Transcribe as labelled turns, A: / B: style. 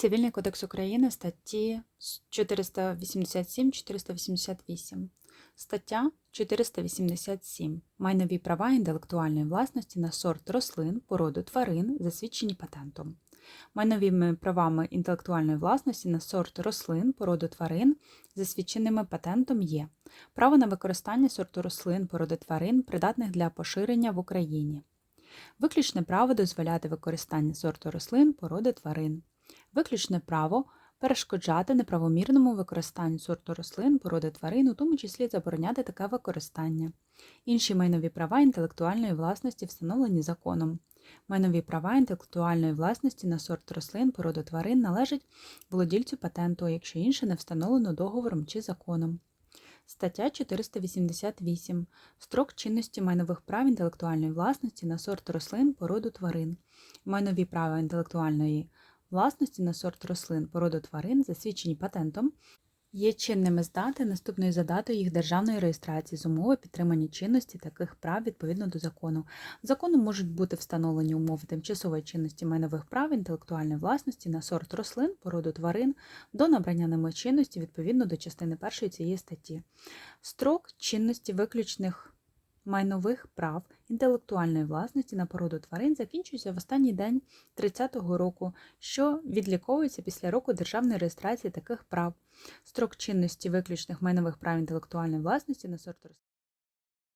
A: Цивільний кодекс України статті 487-488. Стаття 487. Майнові права інтелектуальної власності на сорт рослин, породу тварин, засвідчені патентом. Майновими правами інтелектуальної власності на сорт рослин, породу тварин, засвідченими патентом є право на використання сорту рослин, породи тварин, придатних для поширення в Україні. Виключне право дозволяти використання сорту рослин, породи тварин. Виключне право перешкоджати неправомірному використанню сорту рослин, породи тварин, у тому числі забороняти таке використання. Інші майнові права інтелектуальної власності встановлені законом. Майнові права інтелектуальної власності на сорт рослин, породу тварин належать володільцю патенту, якщо інше не встановлено договором чи законом. Стаття 488. Строк чинності майнових прав інтелектуальної власності на сорт рослин, породу тварин. Майнові права інтелектуальної власності на сорт рослин, породу тварин, засвідчені патентом, є чинними з дати, наступної за датою їх державної реєстрації з умови підтримання чинності таких прав відповідно до закону. Законом можуть бути встановлені умови тимчасової чинності майнових прав інтелектуальної власності на сорт рослин, породу тварин до набрання ними чинності відповідно до частини першої цієї статті. Строк чинності виключних майнових прав інтелектуальної власності на породу тварин закінчується в останній день 30-го року, що відліковується після року державної реєстрації таких прав. Строк чинності виключних майнових прав інтелектуальної власності на сорт